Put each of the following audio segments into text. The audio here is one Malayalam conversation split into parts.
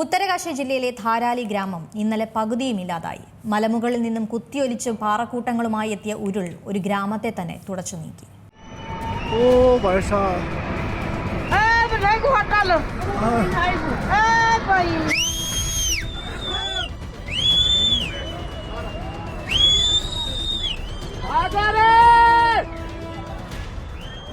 ഉത്തരകാശി ജില്ലയിലെ ധാരാലി ഗ്രാമം ഇന്നലെ പകുതിയും ഇല്ലാതായി. മലമുകളിൽ നിന്നും കുത്തിയൊലിച്ച് പാറക്കൂട്ടങ്ങളുമായി എത്തിയ ഉരുൾ ഒരു ഗ്രാമത്തെ തന്നെ തുടച്ചു നീക്കി. 오말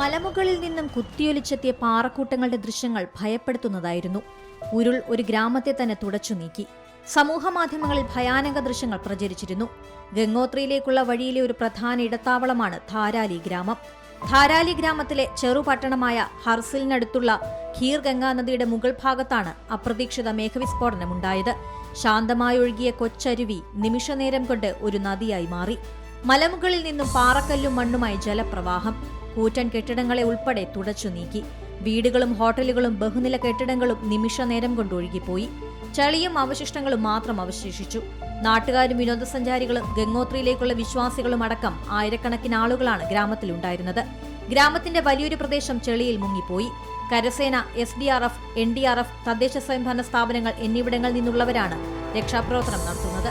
മലമുകളിൽ നിന്നും കുത്തിയൊലിച്ചെത്തിയ പാറക്കൂട്ടങ്ങളുടെ ദൃശ്യങ്ങൾ ഭയപ്പെടുത്തുന്നതായിരുന്നു. ഉരുൾ ഒരു ഗ്രാമത്തെ തന്നെ തുടച്ചു നീക്കി. സമൂഹ മാധ്യമങ്ങളിൽ ഭയാനക ദൃശ്യങ്ങൾ പ്രചരിച്ചിരുന്നു. ഗംഗോത്രിയിലേക്കുള്ള വഴിയിലെ ഒരു പ്രധാന ഇടത്താവളമാണ് ധാരാലി ഗ്രാമം. ധാരാലി ഗ്രാമത്തിലെ ചെറുപട്ടണമായ ഹർസിലിനടുത്തുള്ള ഖീർ ഗംഗാ നദിയുടെ മുകൾ ഭാഗത്താണ് അപ്രതീക്ഷിത മേഘവിസ്ഫോടനമുണ്ടായത് ശാന്തമായി ഒഴുകിയ കൊച്ചരുവി നിമിഷനേരം കൊണ്ട് ഒരു നദിയായി മാറി. മലമുകളിൽ നിന്നും പാറക്കല്ലും മണ്ണുമായി ജലപ്രവാഹം. കൂറ്റൻ കെട്ടിടങ്ങളെ ഉൾപ്പെടെ തുടച്ചു നീക്കി. വീടുകളും ഹോട്ടലുകളും ബഹുനില കെട്ടിടങ്ങളും നിമിഷനേരം കൊണ്ട് ഒഴുകിപ്പോയി. ചളിയും അവശിഷ്ടങ്ങളും മാത്രം അവശേഷിച്ചു. നാട്ടുകാരും വിനോദസഞ്ചാരികളും ഗംഗോത്രിയിലേക്കുള്ള വിശ്വാസികളും അടക്കം ആയിരക്കണക്കിന് ആളുകളാണ് ഗ്രാമത്തിലുണ്ടായിരുന്നത്. ഗ്രാമത്തിന്റെ വലിയൊരു പ്രദേശം ചെളിയിൽ മുങ്ങിപ്പോയി. കരസേന S D R F N D R F തദ്ദേശ സ്വയംഭരണ സ്ഥാപനങ്ങൾ എന്നിവിടങ്ങളിൽ നിന്നുള്ളവരാണ് രക്ഷാപ്രവർത്തനം നടത്തുന്നത്.